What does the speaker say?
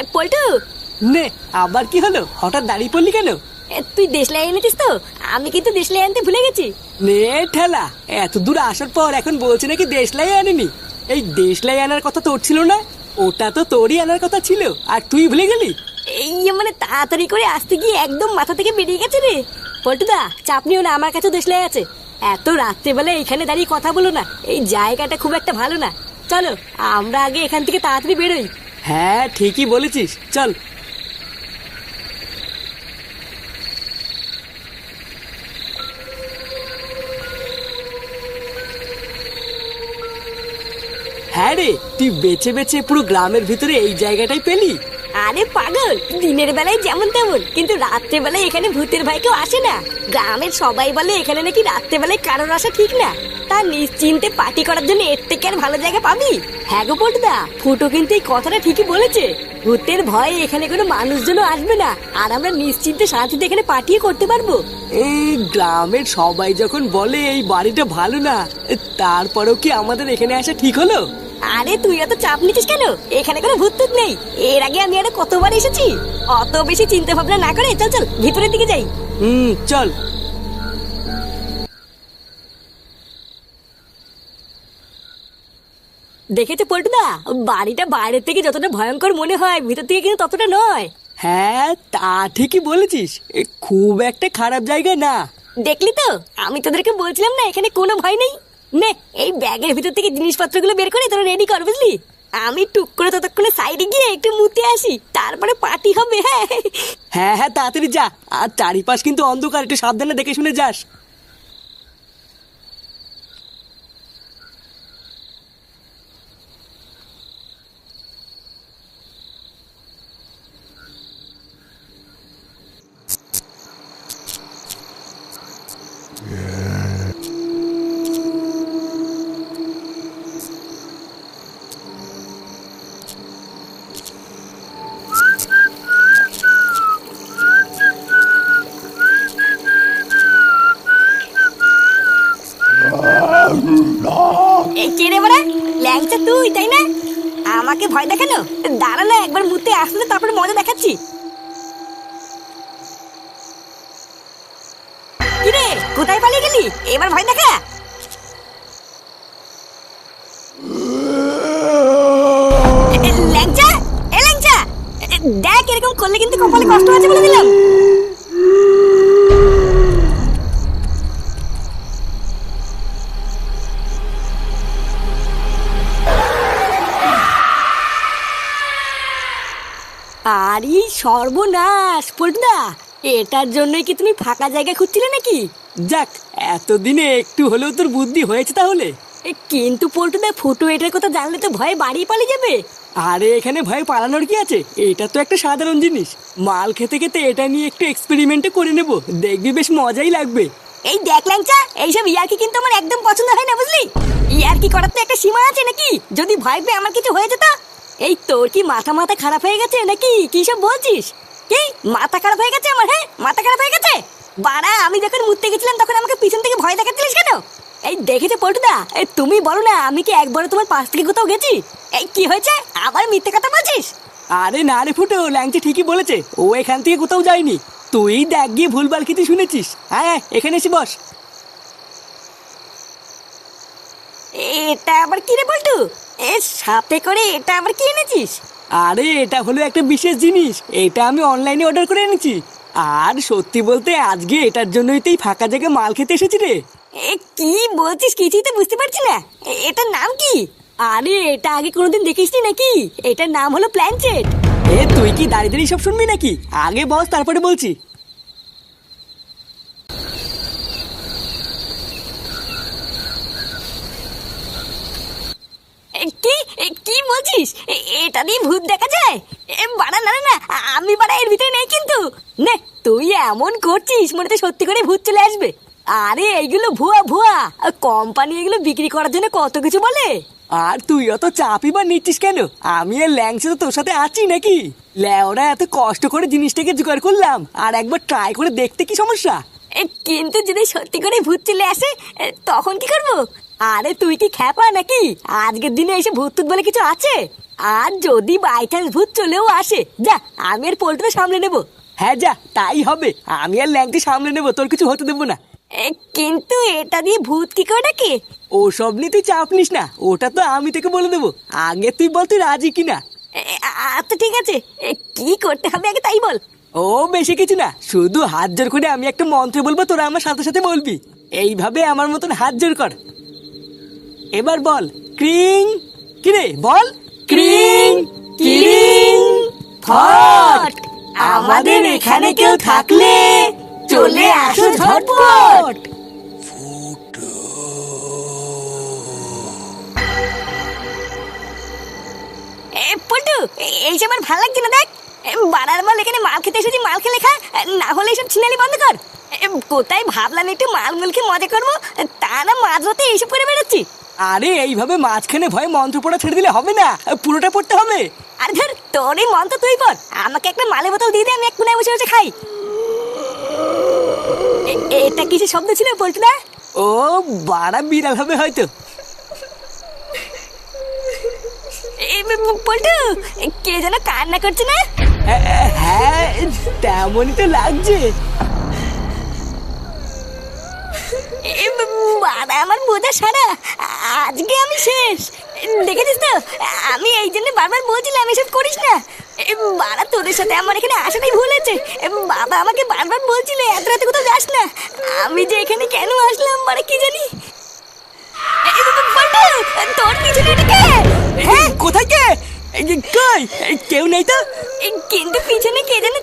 এ, পল্টু। নে আবার কি হলো? হঠাৎ দাঁড়িয়ে পড়লি কেন? এ, তুই দেশলাই এনেছিস তো? আমি কিন্তু দেশলাই আনতে ভুলে গেছি। নে ঠেলা এত দূর আসার পর এখন বলছে নাকি দেশলাই আনেনি। এই দেশলাই আনার কথা তোর ছিল না? ওটা তো তোরই আনার কথা ছিল আর তুই ভুলে গেলি? এই মানে তাড়াতাড়ি করে আসতে গিয়ে একদম মাথা থেকে বেরিয়ে গেছে রে। পল্টুদা চাপ নিও না আমার কাছে দেশলাই আছে। এত রাত্রেবেলা এখানে দাঁড়িয়ে কথা বলো না এই জায়গাটা খুব একটা ভালো না। চলো আমরা আগে এখান থেকে তাড়াতাড়ি বেরোই। হ্যাঁ ঠিকই বলেছিস। চল। হ্যাঁ রে, তুই বেছে বেছে পুরো গ্রামের ভিতরে এই জায়গাটাই পেলি? আরে পাগল, দিনের বেলায় যেমন তেমন, কিন্তু রাত্রে বেলায় এখানে ভূতের ভাই কেউ আসে না। গ্রামের সবাই বলে এখানে নাকি রাত্রে বেলায় কারোর আসা ঠিক না। তা নিশ্চিন্তে পার্টি করার জন্য এর থেকে আর ভালো জায়গা পাবি? হ্যাঁ গো পটুদা ফুটো কিন্তু এই কথাটা ঠিকই বলেছে। ভূতের ভয়ে এখানে কোনো মানুষজনও আসবে না, আর আমরা নিশ্চিন্তে শান্তিতে এখানে পার্টিও করতে পারব। এই গ্রামের সবাই যখন বলে এই বাড়িটা ভালো না, তারপরেও কি আমাদের এখানে আসা ঠিক হলো? আরে তুই এত চাপ নিচ্ছিস কেন? এখানে কোনো ভূত টুত নেই। এর আগে আমি আরও কতবার এসেছি? অত বেশি চিন্তা ভাবনা না করে চল চল ভিতরের দিকে যাই। হুম চল। দেখেছ পল্টুদা? বাড়িটা বাইরের থেকে যতটা ভয়ঙ্কর মনে হয় ভিতর থেকে কিন্তু ততটা নয়। হ্যাঁ তা ঠিকই বলেছিস। এ খুব একটা খারাপ জায়গা না। দেখলি তো? আমি তোদেরকে বলছিলাম না এখানে কোনো ভয় নেই? নে, এই ব্যাগের ভিতর থেকে জিনিসপত্রগুলো বের করে তোরা রেডি কর, বুঝলি? আমি টুক করে ততক্ষণে সাইডে গিয়ে একটু মুতে আসি, তারপরে পার্টি হবে হ্যাঁ। হ্যাঁ হ্যাঁ তাড়াতাড়ি যা। আর চারিপাশ কিন্তু অন্ধকার, একটু সাবধানে দেখে শুনে যাস। ল্যাংচা তুই, তাই না? আমাকে ভয় দেখানো? দাঁড়া না, একবার মুতে আসলে তারপরে মজা দেখাচ্ছি। কিরে, কোথায় পালিয়ে গেলি? এবার ভয় দেখা। ল্যাংচা? এ, ল্যাংচা? দেখ, এরকম করলে কিন্তু কপালে কষ্ট আছে বলে দিলাম। আরে সর্বনাশ পটদা এটার জন্যই কি তুমি ফাঁকা জায়গা খুঁজছিলে নাকি? যাক এতদিনে একটু হলেও তোর বুদ্ধি হয়েছে তাহলে। এ, কিন্তু পল্টুদা ফুটো এটার কথা জানলে তো ভয়ে বাড়ি পালিয়ে যাবে। আরে এখানে ভয় পালানোর কি আছে? এটা তো একটা সাধারণ জিনিস। মাল খেতে খেতে এটা নিয়ে একটু এক্সপেরিমেন্টও করে নেব। দেখবি বেশ মজাই লাগবে। এই দেখ ল্যাংচা এইসব ইয়ার্কি কিন্তু আমার একদম পছন্দ হয় না বুঝলি? ইয়ার্কি করার তো একটা সীমা আছে নাকি? যদি ভয় পেয়ে আমার কিছু হয়ে যেত এই তোর কি মাথা মাথা খারাপ হয়ে গেছে নাকি? কি সব বলছিস? কি? মাথা খারাপ হয়ে গেছে আমার হ্যাঁ? মাথা খারাপ হয়ে গেছে? বাড়া আমি যখন মুততে গেছিলাম তখন আমাকে পিছন থেকে ভয় দেখাচ্ছিলিস কেন? এই দেখেছে পল্টুদা? এই তুমি বলো না আমি কি একবারও তোমার পাশ থেকে কোথাও গেছি? এই কি হয়েছে? আবার মিথ্যে কথা বলছিস? আরে না রে ফুটো ল্যাংচা ঠিকই বলেছে। ও এখান থেকে কোথাও যায়নি। তুই দেখ গিয়ে ভুলভাল কিছু শুনেছিস। হ্যাঁ হ্যাঁ, এখানে এসে বস। এটা আবার কি রে বল্টু এর সাথে করে এটা আবার কি এনেছিস? আরে এটা হলো একটা বিশেষ জিনিস। এটা আমি অনলাইনে অর্ডার করে এনেছি। আর সত্যি বলতে আজকে এটার জন্যই তুই ফাঁকা জায়গায় মাল খেতে এসেছি রে। এ কি বলছিস? কিছুই তো বুঝতে পারছি না। এ- এটার নাম কি? আরে এটা আগে কোনোদিন দেখিসনি নাকি? এটার নাম হলো প্ল্যানচেট এ তুই কি দাঁড়িয়ে দাঁড়িয়ে সব শুনবি নাকি? আগে বস তারপরে বলছি। কি? কি বলছিস? এটা দিয়ে ভূত দেখা যায়? বাড়া, না না আমি বাড়া এর ভিতরে নেই কিন্তু। নে, তুই এমন করছিস, মনে সত্যি করে ভূত চলে আসবে। আরে, এইগুলো ভুয়া ভুয়া। কোম্পানি এগুলো বিক্রি করার জন্য কত কিছু বলে? আর তুই অত চাপই বা নিচ্ছিস কেন? আমি আর ল্যাংসে তো তোর সাথে আছি নাকি? ল্যাওরা এত কষ্ট করে জিনিসটাকে জোগাড় করলাম, আর একবার ট্রাই করে দেখতে কি সমস্যা? কিন্তু যদি সত্যি করে ভূত চলে আসে তখন কি করব? আরে তুই কি খ্যাপা নাকি? আজকের দিনে এসে ভূত টুত বলে কিছু আছে? আর যদি বাই চান্স ভূত চলেও আসে যা আমি আর পোল্ট্রি সামলে নেব। হ্যাঁ যা তাই হবে। আমি আর ল্যাংটি সামলে নেব তোর কিছু হতে দেবো না। এ, কিন্তু এটা দিয়ে ভূত কি করে ডাকে ওসব নিয়ে তুই চাপ নিস না ওটা তো আমি তোকে বলে দেবো। আগে তুই বল তুই রাজি কিনা? আচ্ছা ঠিক আছে। এ, কি করতে হবে আগে তাই বল। ও বেশি কিছু না শুধু হাত জোর করে আমি একটা মন্ত্র বলব তোরা আমার সাথে সাথে বলবি। এইভাবে আমার মতন হাত জোর কর। এবার বল ক্রিং কিরে বল। ক্রিং ক্রিং ফট। আমাদের এখানে কেউ থাকলে চলে আসো ঝটপট। এ পল্টু এ- এইসব আর ভালো লাগছে না দেখ। এ, বাড়ার মাল এখানে মাল খেতে এসেছি মাল খেলে খা না হলে এইসব ছিনালি বন্ধ কর। কোথায় ভাবলাম একটু মাল মুলকে মজা করব? তা না মাঝ রাতে এইসব করে বেরোচ্ছি আরে এইভাবে মাঝখানে ভয়ে মন্ত্র পড়া ছেড়ে দিলে হবে না। পুরোটা পড়তে হবে। আর ধর তোর এই মন তো তুই পর আমাকে একটা মালের বোতল দিয়ে দে আমি এক কোনায় বসে বসে খাই। এটা কিসের শব্দ ছিল পল্টুদা ও বাড়া বিড়াল হবে হয়তো। পল্টু কে যেন কান্না করছে না? হ্যাঁ, তেমনই তো লাগছে। আমার বোঝা সারা। আজকে আমি শেষ। দেখেছিস তো? আমি এই জন্য বারবার বলছিলাম এসব করিস না। বাড়া তোদের সাথে আমার এখানে আসাটাই ভুল হয়েছে। বাবা আমাকে বারবার বলছিল এত রাতে কোথাও যাস না। আমি যে এখানে কেন আসলাম মানে কি জানি? তোর পিছনে এটা কে? হ্যাঁ? কোথায় কে? এই যে, কই? কেউ নেই তো? কিন্তু পিছনে কে যেন